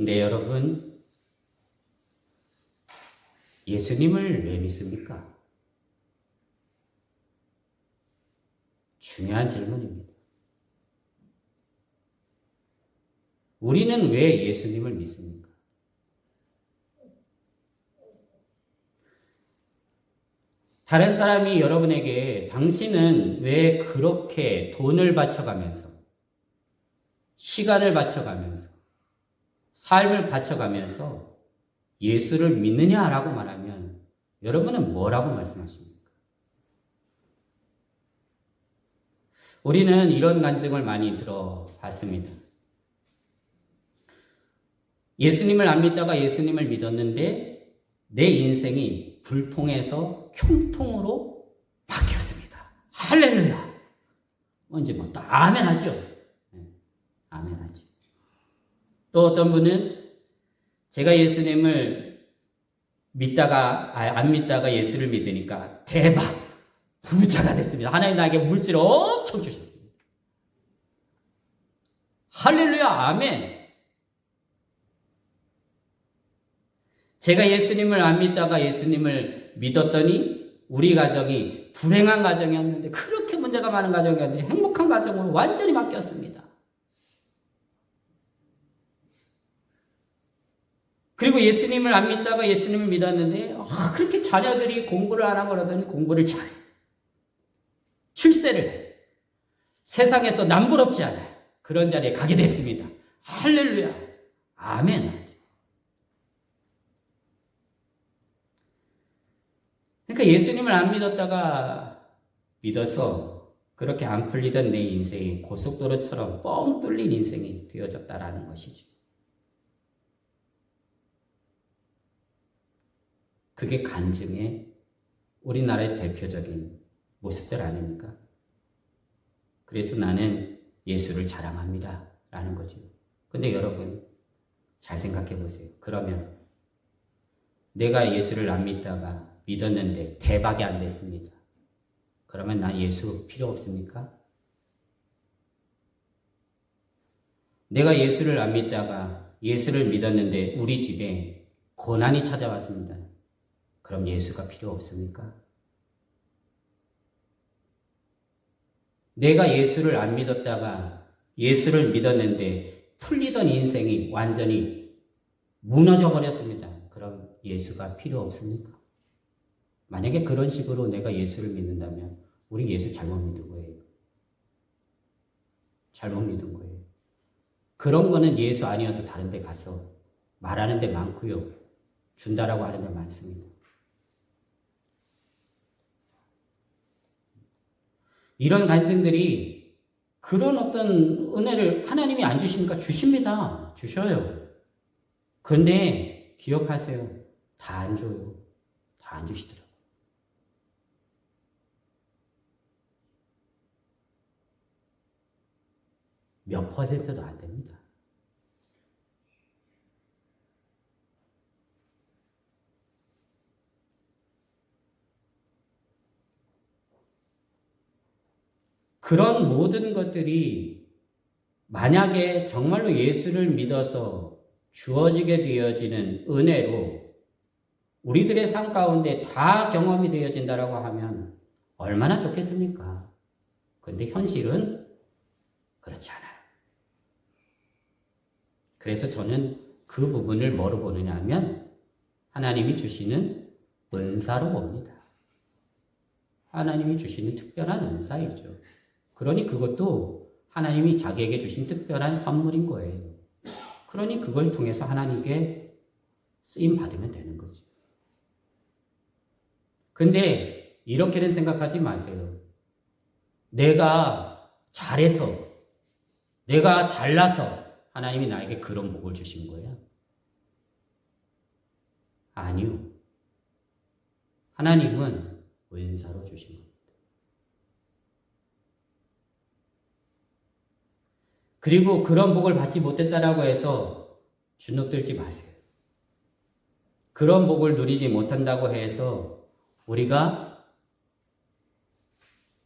근데 여러분, 예수님을 왜 믿습니까? 중요한 질문입니다. 우리는 왜 예수님을 믿습니까? 다른 사람이 여러분에게 당신은 왜 그렇게 돈을 바쳐가면서 시간을 바쳐가면서 삶을 바쳐가면서 예수를 믿느냐라고 말하면 여러분은 뭐라고 말씀하십니까? 우리는 이런 간증을 많이 들어봤습니다. 예수님을 안 믿다가 예수님을 믿었는데 내 인생이 불통에서 형통으로 바뀌었습니다. 할렐루야! 뭔지 뭐, 또 아멘 하죠? 네, 아멘 하죠. 또 어떤 분은 제가 예수님을 믿다가, 아, 안 믿다가 예수를 믿으니까 대박! 부자가 됐습니다. 하나님 나에게 물질을 엄청 주셨습니다. 할렐루야! 아멘! 제가 예수님을 안 믿다가 예수님을 믿었더니 우리 가정이 불행한 가정이었는데 그렇게 문제가 많은 가정이었는데 행복한 가정으로 완전히 바뀌었습니다. 그리고 예수님을 안 믿다가 예수님을 믿었는데 아, 그렇게 자녀들이 공부를 안 하고 그러더니 공부를 잘해. 출세를 해. 세상에서 남부럽지 않아요. 그런 자리에 가게 됐습니다. 할렐루야. 아멘. 그러니까 예수님을 안 믿었다가 믿어서 그렇게 안 풀리던 내 인생이 고속도로처럼 뻥 뚫린 인생이 되어졌다라는 것이죠. 그게 간증의 우리나라의 대표적인 모습들 아닙니까? 그래서 나는 예수를 자랑합니다. 라는 거죠. 근데 여러분, 잘 생각해 보세요. 그러면 내가 예수를 안 믿다가 믿었는데 대박이 안 됐습니다. 그러면 난 예수 필요 없습니까? 내가 예수를 안 믿다가 예수를 믿었는데 우리 집에 고난이 찾아왔습니다. 그럼 예수가 필요 없습니까? 내가 예수를 안 믿었다가 예수를 믿었는데 풀리던 인생이 완전히 무너져 버렸습니다. 그럼 예수가 필요 없습니까? 만약에 그런 식으로 내가 예수를 믿는다면 우리 예수 잘못 믿은 거예요. 잘못 믿은 거예요. 그런 거는 예수 아니어도 다른 데 가서 말하는 데 많고요. 준다라고 하는 데 많습니다. 이런 간증들이 그런 어떤 은혜를 하나님이 안 주십니까? 주십니다. 주셔요. 그런데 기억하세요. 다 안 줘요. 다 안 주시더라고요. 몇 퍼센트도 안 됩니다. 그런 모든 것들이 만약에 정말로 예수를 믿어서 주어지게 되어지는 은혜로 우리들의 삶 가운데 다 경험이 되어진다라고 하면 얼마나 좋겠습니까? 근데 현실은 그렇지 않아요. 그래서 저는 그 부분을 뭐로 보느냐 하면 하나님이 주시는 은사로 봅니다. 하나님이 주시는 특별한 은사이죠. 그러니 그것도 하나님이 자기에게 주신 특별한 선물인 거예요. 그러니 그걸 통해서 하나님께 쓰임 받으면 되는 거지. 근데 이렇게는 생각하지 마세요. 내가 잘해서, 내가 잘나서 하나님이 나에게 그런 복을 주신 거야. 아니요. 하나님은 은사로 주신 겁니다. 그리고 그런 복을 받지 못했다라고 해서 주눅들지 마세요. 그런 복을 누리지 못한다고 해서 우리가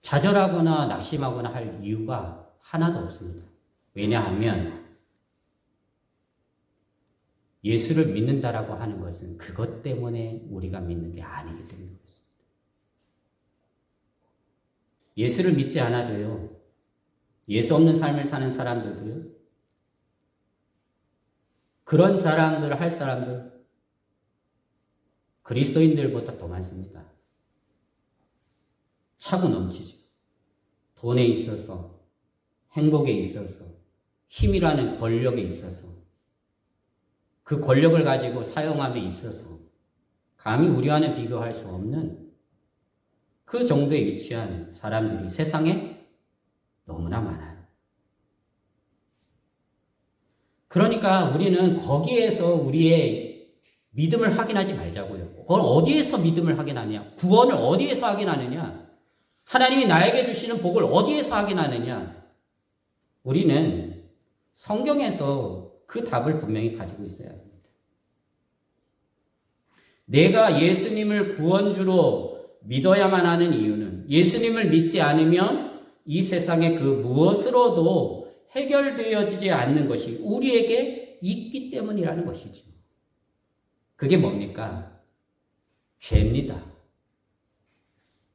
좌절하거나 낙심하거나 할 이유가 하나도 없습니다. 왜냐하면 예수를 믿는다라고 하는 것은 그것 때문에 우리가 믿는 게 아니기 때문에 그렇습니다. 예수를 믿지 않아도요, 예수 없는 삶을 사는 사람들도요, 그런 자랑들을 할 사람들, 그리스도인들보다 더 많습니다. 차고 넘치죠. 돈에 있어서, 행복에 있어서, 힘이라는 권력에 있어서, 그 권력을 가지고 사용함에 있어서, 감히 우리와는 비교할 수 없는 그 정도에 위치한 사람들이 세상에 너무나 많아요. 그러니까 우리는 거기에서 우리의 믿음을 확인하지 말자고요. 그걸 어디에서 믿음을 확인하느냐? 구원을 어디에서 확인하느냐? 하나님이 나에게 주시는 복을 어디에서 확인하느냐? 우리는 성경에서 그 답을 분명히 가지고 있어야 합니다. 내가 예수님을 구원주로 믿어야만 하는 이유는 예수님을 믿지 않으면 이 세상의 그 무엇으로도 해결되어지지 않는 것이 우리에게 있기 때문이라는 것이죠. 그게 뭡니까? 죄입니다.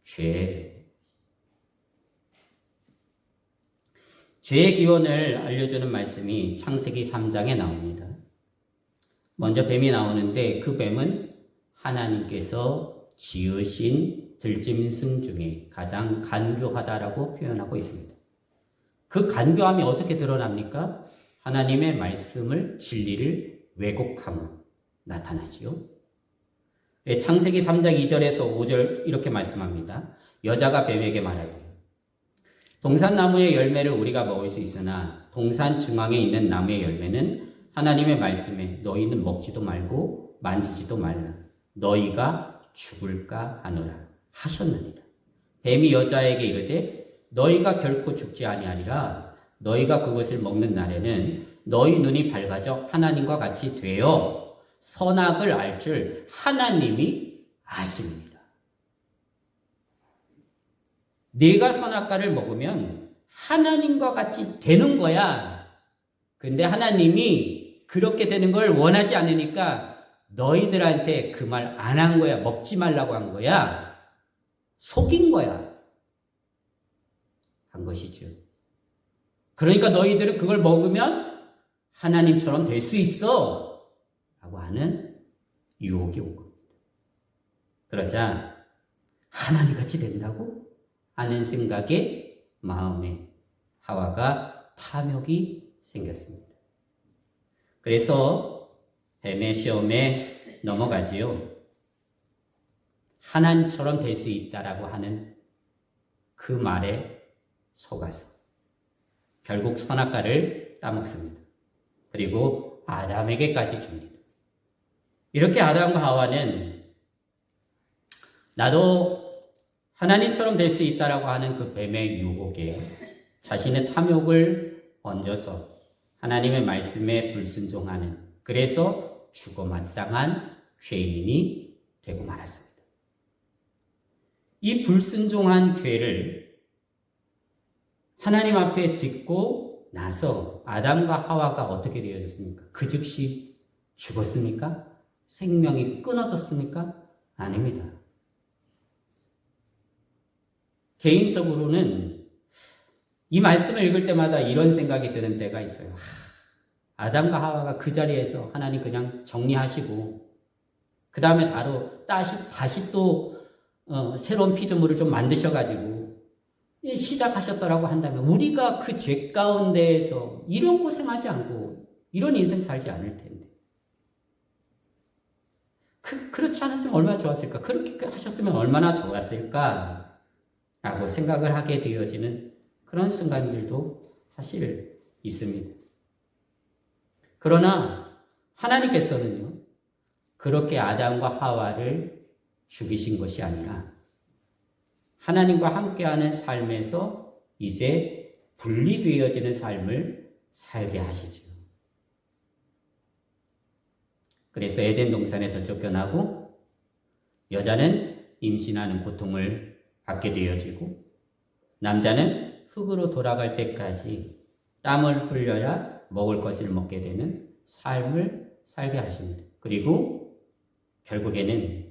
죄. 죄의 기원을 알려주는 말씀이 창세기 3장에 나옵니다. 먼저 뱀이 나오는데 그 뱀은 하나님께서 지으신 들짐승 중에 가장 간교하다라고 표현하고 있습니다. 그 간교함이 어떻게 드러납니까? 하나님의 말씀을 진리를 왜곡함으로 나타나지요. 예, 창세기 3장 2절에서 5절 이렇게 말씀합니다. 여자가 뱀에게 말하되 동산나무의 열매를 우리가 먹을 수 있으나 동산 중앙에 있는 나무의 열매는 하나님의 말씀에 너희는 먹지도 말고 만지지도 말라. 너희가 죽을까 하노라 하셨느니라. 뱀이 여자에게 이르되 너희가 결코 죽지 아니하리라. 너희가 그것을 먹는 날에는 너희 눈이 밝아져 하나님과 같이 되어 선악을 알 줄 하나님이 아십니다. 내가 선악과를 먹으면 하나님과 같이 되는 거야. 근데 하나님이 그렇게 되는 걸 원하지 않으니까 너희들한테 그 말 안 한 거야. 먹지 말라고 한 거야. 속인 거야. 한 것이죠. 그러니까 너희들은 그걸 먹으면 하나님처럼 될 수 있어. 라고 하는 유혹이 온 겁니다. 그러자 하나님 같이 된다고 하는 생각에 마음에 하와가 탐욕이 생겼습니다. 그래서 뱀의 시험에 넘어가지요. 하나님처럼 될 수 있다라고 하는 그 말에 속아서 결국 선악과를 따먹습니다. 그리고 아담에게까지 줍니다. 이렇게 아담과 하와는 나도 하나님처럼 될 수 있다라고 하는 그 뱀의 유혹에 자신의 탐욕을 얹어서 하나님의 말씀에 불순종하는 그래서 죽어 마땅한 죄인이 되고 말았습니다. 이 불순종한 죄를 하나님 앞에 짓고 나서 아담과 하와가 어떻게 되어졌습니까? 그 즉시 죽었습니까? 생명이 끊어졌습니까? 아닙니다. 개인적으로는 이 말씀을 읽을 때마다 이런 생각이 드는 때가 있어요. 하, 아담과 하와가 그 자리에서 하나님 그냥 정리하시고 그 다음에 바로 다시 다시 또 어, 새로운 피조물을 좀 만드셔가지고 시작하셨더라고 한다면 우리가 그 죄 가운데에서 이런 고생하지 않고 이런 인생 살지 않을 텐데. 그, 그렇지 않았으면 얼마나 좋았을까? 그렇게 하셨으면 얼마나 좋았을까? 라고 생각을 하게 되어지는 그런 순간들도 사실 있습니다. 그러나 하나님께서는요, 그렇게 아담과 하와를 죽이신 것이 아니라 하나님과 함께하는 삶에서 이제 분리되어지는 삶을 살게 하시죠. 그래서 에덴 동산에서 쫓겨나고 여자는 임신하는 고통을 받게 되어지고 남자는 흙으로 돌아갈 때까지 땀을 흘려야 먹을 것을 먹게 되는 삶을 살게 하십니다. 그리고 결국에는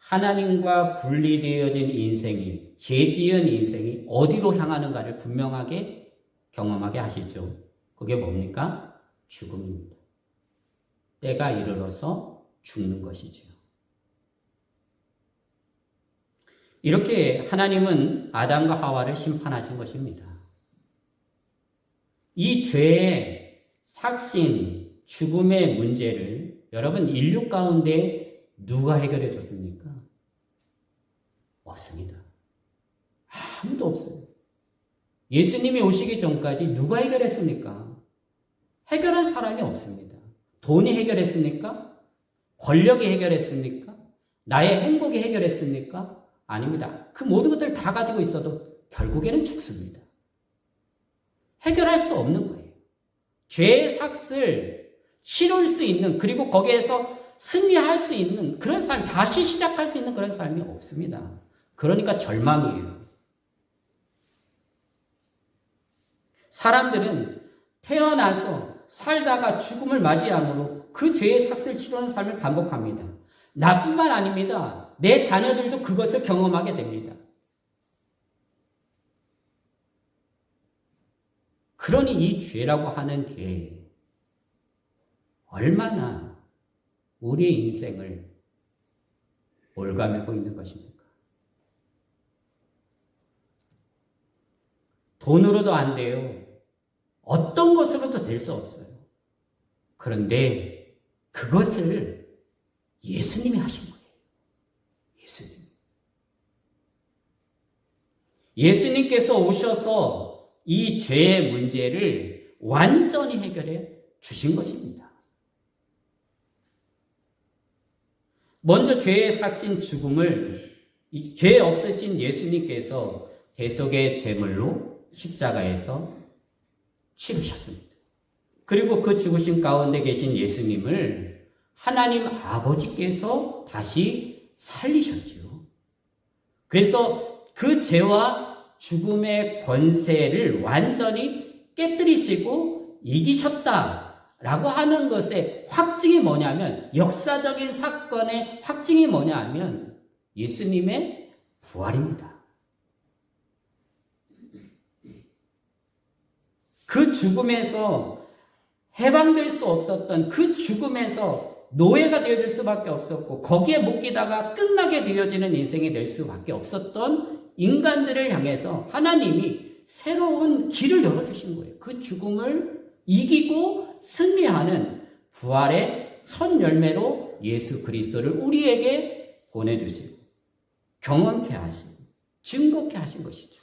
하나님과 분리되어진 인생이, 죄 지은 인생이 어디로 향하는가를 분명하게 경험하게 하시죠. 그게 뭡니까? 죽음입니다. 때가 이르러서 죽는 것이지요. 이렇게 하나님은 아담과 하와를 심판하신 것입니다. 이 죄의 삭신, 죽음의 문제를 여러분 인류 가운데 누가 해결해 줬습니까? 없습니다. 아무도 없어요. 예수님이 오시기 전까지 누가 해결했습니까? 해결한 사람이 없습니다. 돈이 해결했습니까? 권력이 해결했습니까? 나의 행복이 해결했습니까? 아닙니다. 그 모든 것들 다 가지고 있어도 결국에는 죽습니다. 해결할 수 없는 거예요. 죄의 삭을 치룰 수 있는 그리고 거기에서 승리할 수 있는 그런 삶, 다시 시작할 수 있는 그런 삶이 없습니다. 그러니까 절망이에요. 사람들은 태어나서 살다가 죽음을 맞이함으로 그 죄의 삭을 치르는 삶을 반복합니다. 나뿐만 아닙니다. 내 자녀들도 그것을 경험하게 됩니다. 그러니 이 죄라고 하는 게 얼마나 우리의 인생을 올가매고 있는 것입니까? 돈으로도 안 돼요. 어떤 것으로도 될 수 없어요. 그런데 그것을 예수님이 하신 거예요. 예수님. 예수님께서 오셔서 이 죄의 문제를 완전히 해결해 주신 것입니다. 먼저 죄의 삭신 죽음을 죄 없으신 예수님께서 대속의 제물로 십자가에서 치르셨습니다. 그리고 그 죽으신 가운데 계신 예수님을 하나님 아버지께서 다시 살리셨죠. 그래서 그 죄와 죽음의 권세를 완전히 깨뜨리시고 이기셨다 라고 하는 것의 확증이 뭐냐면 역사적인 사건의 확증이 뭐냐 하면 예수님의 부활입니다. 그 죽음에서 해방될 수 없었던 그 죽음에서 노예가 되어질 수밖에 없었고 거기에 묶이다가 끝나게 되어지는 인생이 될 수밖에 없었던 인간들을 향해서 하나님이 새로운 길을 열어주신 거예요. 그 죽음을 이기고 승리하는 부활의 첫 열매로 예수 그리스도를 우리에게 보내주시고 경험케 하신, 증거케 하신 것이죠.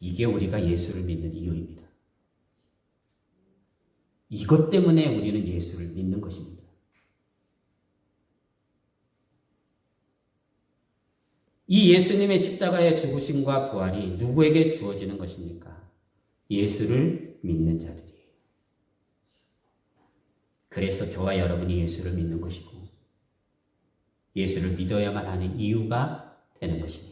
이게 우리가 예수를 믿는 이유입니다. 이것 때문에 우리는 예수를 믿는 것입니다. 이 예수님의 십자가의 죽으심과 부활이 누구에게 주어지는 것입니까? 예수를 믿는 자들이에요. 그래서 저와 여러분이 예수를 믿는 것이고, 예수를 믿어야만 하는 이유가 되는 것입니다.